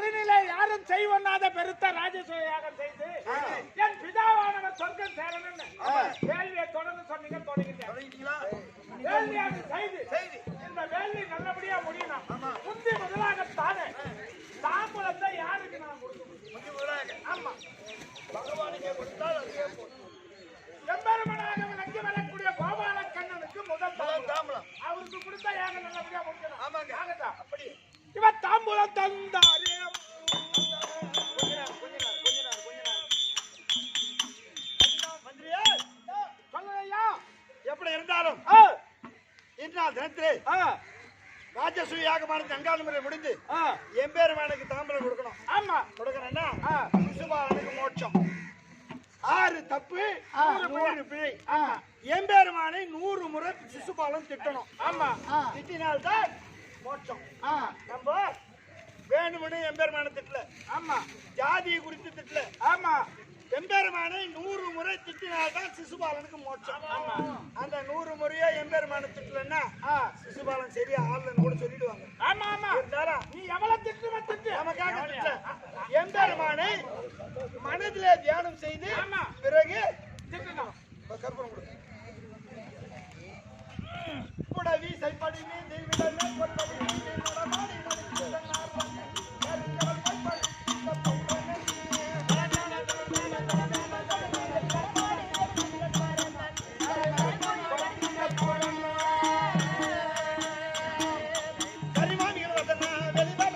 தரணிலே யாரும் செய்வனாத பெருத்த ராஜசூய யாகம் செய்து என் பிதாவானவர் சொர்க்கம் சேரணும்னு வேள்வியை தொடர்ந்து சொன்னீங்க தொடங்கிட்டேன் தொடங்கிட்டீங்களா? வேள்வியாக செய்து செய்து. இந்த வேள்வி நல்லபடியா முடியணும் முந்தி முதலாக தானே தாம்பூலத்தை யாருக்கு நான் கொடுக்கணும் ஆமா பகவானுக்கே கொடுத்தால் அதுவே போதும். எம்பெருமனாக விளங்கி வரக்கூடிய கோபால கண்ணனுக்கு முதல் தாம்பூலம். அவருக்கு கொடுத்தா யாகம் நல்லபடியா முடிக்கணும் ஆமாங்க. அப்படி. இவன் தாம்பூலம் தந்தாரே இன்றால் தினத்திலே ஆ, ராஜசூய யாகமானது முறை முடிந்து ஆ, எம்பேருமானுக்கு தாம்பரம் கொடுக்கணும். ஆமா. கொடுக்கணும்னா. சிசுபாலனுக்கு மோட்சம். ஆறு தப்பு. நூறு பிழை எம்பெருமானை நூறு முறை சிசுபாலன் திட்டணும். ஆமா. திட்டினால்தான் மோட்சம். நம்ம வேணும்னு எம்பெருமான திட்டல. ஆமா. ஜாதியை குறித்து திட்டல. ஆமா. எம்பெருமானை நூறு முறை திட்டினால்தான் சிசுபாலனுக்கு மோட்சம். அந்த நூறு முறையா எம்பெருமான திட்டலன்னா சிசுபாலன் சரியா ஆளுன்னு கூட சொல்லிடுவாங்க. ஆமா ஆமா. இருந்தாலும் நீ எவ்வளவு திட்டும திட்டு. நமக்காக எம்பெருமானை மனதிலே தியானம் செய்து. பிறகு Te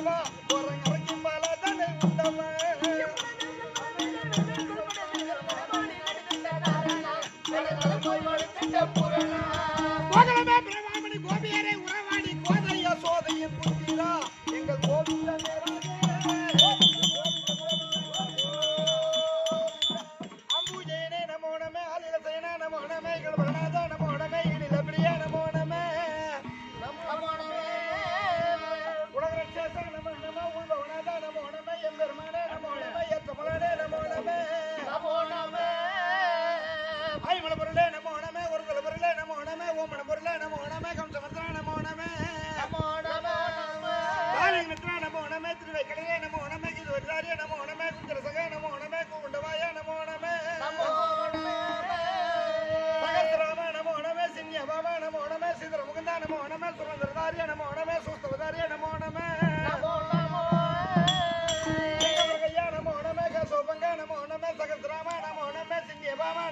Inshallah.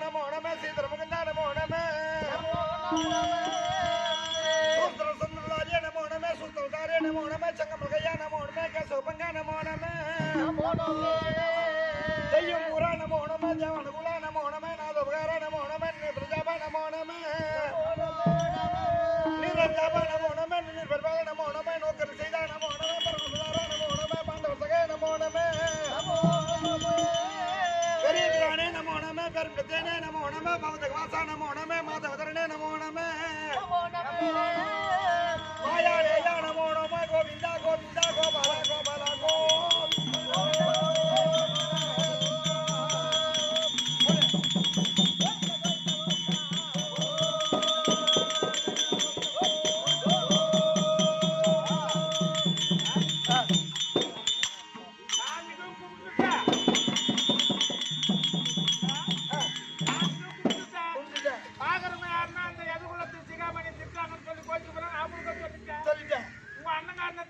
நமோ நமே சிதர முகுந்தா நமோ. நமே சூஸ்தர சுந்தரதாரிய நமோ நமே சூஸ்தவதாரிய நமோ நமே சங்கமர்கையா நமோ நமே கசோபங்க நமோ நமே.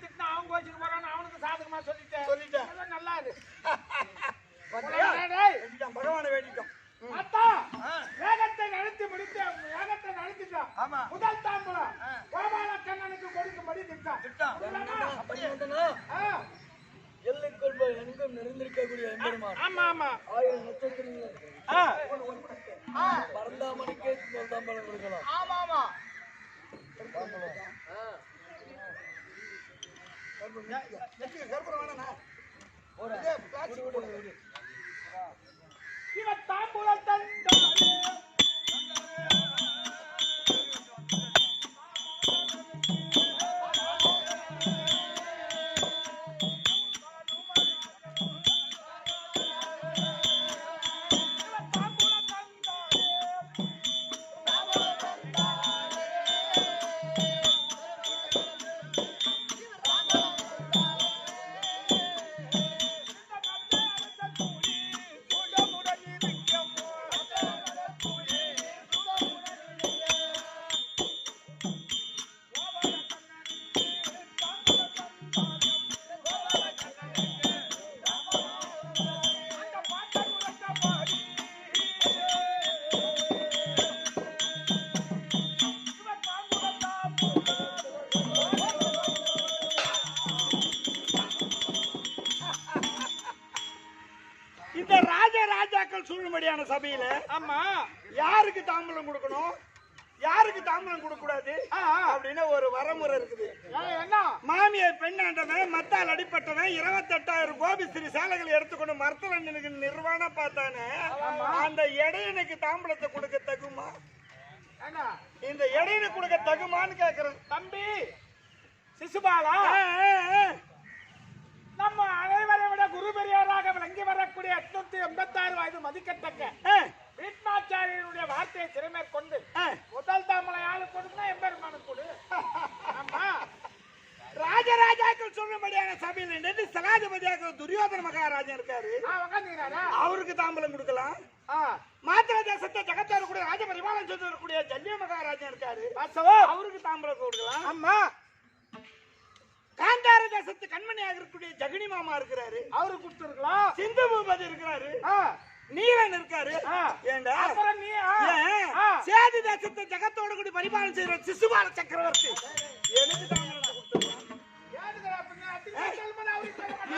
திட்டினா அவன் கோச்சுக்கு போறான்னு அவனுக்கு சாதகமா சொல்லிட்டேன். சொல்லிட்டேன். அதெல்லாம் நல்லா இருக்கு. பாத்தியா? டேய், வேண்டிட்டோம் பகவானை வேண்டிட்டோம். அத்தா. வேகத்தை நடத்தி முடித்தேன் வேகத்தை நடத்திட்டோம் ஆமா. முதல் தாம்பலம். கோபால கண்ணனுக்கு கொடுக்கும்படி திட்டம் திட்டம். எல்லைக்குள் எங்கும் நிறைந்திருக்கக்கூடிய எம்பெருமான் ஆமா ஆமா. ஆயிரம் நட்சத்திரங்கள். பரந்தாமனுக்கே தாம்பலம் கொடுக்கலாம். ஆமா ஆமா. இவன் தாம்பூலம் ராஜாக்கள் சூழும்படியான சபையில ஆமா. யாருக்கு தாம்பலம் கொடுக்கணும்? யாருக்கு தாம்பலம் கொடுக்க கூடாது. அப்படின்னு ஒரு வரமுறை இருக்குது. மாமியை பெண்ணாண்டவன் மத்தால் அடிப்பட்டவன் இருபத்தெட்டாயிரம் கோபி ஸ்ரீ சேலைகளை எடுத்துக்கொண்டு மருத்துவனுக்கு நிர்வாணம் பார்த்தானே? அந்த இடையனுக்கு தாம்பலத்தை கொடுக்க தகுமா? இந்த இடையனுக்கு கொடுக்க தகுமான்னு கேக்குறேன். தம்பி சிசுபாலா. நம்ம குரு பெரியாராக விளங்கி வரக்கூடிய எட்நூத்தி எண்பத்தாறு வயது மதிக்கத்தக்க வீட்மாச்சாரியனுடைய வார்த்தையை திறமேற்கொண்டு ஆ. முதல் தாமலை ஆளு கொடுத்தா எம்பெருமானு கொடு. ஆமா. ராஜராஜாக்கள் சொல்லும்படியான சபையில் நின்று சகாதிபதியாக துரியோதன மகாராஜன் இருக்காரு. அவருக்கு தாம்பலம் கொடுக்கலாம். மாத்திர தேசத்தை ஜகத்தார் கூட ராஜ பரிமாணம் செய்து வரக்கூடிய ஜல்லிய மகாராஜன் இருக்காரு. அவருக்கு தாம்பலம் கொடுக்கலாம். காந்தார தேசத்து கண்மணியாக இருக்கக்கூடிய ஜெகனி மாமா இருக்கிறாரு. அவரு கொடுத்துருக்கலாம் சிந்து பூபதி இருக்கிறாரு. நீலன் இருக்காரு. அப்புறம் நீ. சேதி தேசத்தை ஜகத்தோட கூடி பரிபாலனம் செய்யற சிசுபால சக்கரவர்த்தி?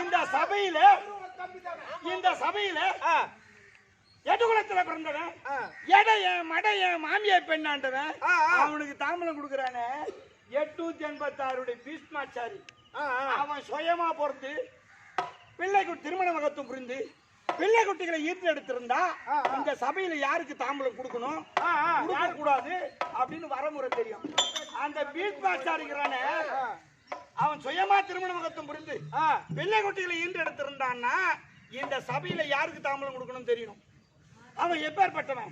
இந்த சபையில. இந்த சபையில எதுகுலத்துல பிறந்தவன். எடைய மடைய மாமியை பெண்ணாண்டவன். அவனுக்கு தாம்பலம் கொடுக்கறானே? எட்நூத்தி எண்பத்தி ஆறுடைய பீஷ்மாச்சாரி. அவன் சுயமா பொறுத்து பிள்ளைக்கு திருமண மகத்துவம் புரிந்து பிள்ளை குட்டிகளை ஈர்த்து எடுத்திருந்தா. இந்த சபையில யாருக்கு தாம்பலம் கொடுக்கணும். கொடுக்க கூடாது அப்படின்னு வரமுறை தெரியும். அந்த பீஷ்மாச்சாரிக்கிறானே ஆ. அவன் சுயமா திருமண மகத்துவம் புரிந்து. பிள்ளை குட்டிகளை ஈன்று எடுத்திருந்தான்னா இந்த சபையில யாருக்கு தாம்பலம் கொடுக்கணும் தெரியணும் அவன் எப்பேற்பட்டவன்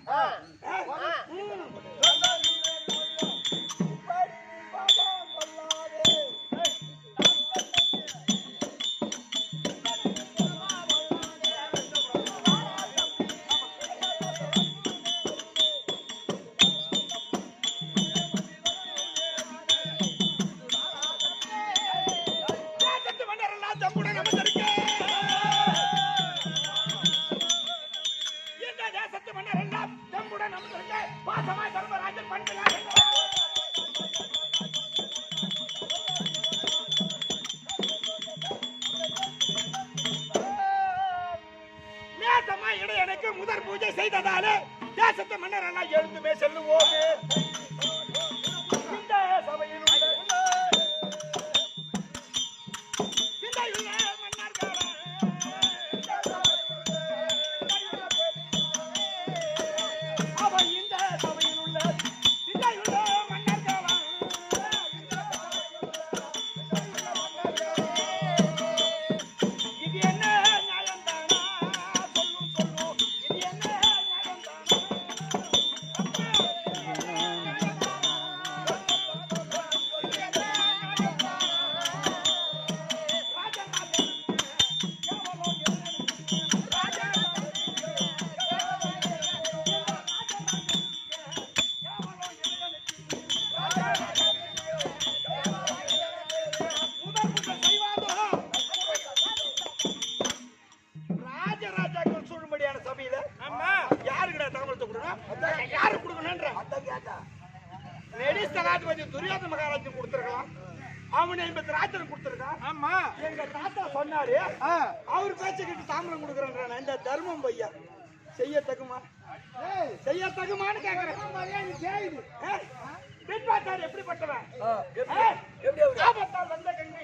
முதற் பூஜை செய்ததாலே தேசத்து மன்னரெல்லாம் எழுந்துமே செல்லுவோம். அவன் எண்பத்தி ராஜன் கொடுத்திருக்கான் ஆமா. எங்க தாத்தா சொன்னாரு அவர் பேச்ச கிட்ட தாம்பரம் கொடுக்குறேன் இந்த தர்மம் பையா. செய்ய தகுமா? செய்ய தகுமான்னு கேக்குறேன். பின்பாட்டார் எப்படிப்பட்டவன்? ஏய், ஆபத்தால் வந்த கங்கை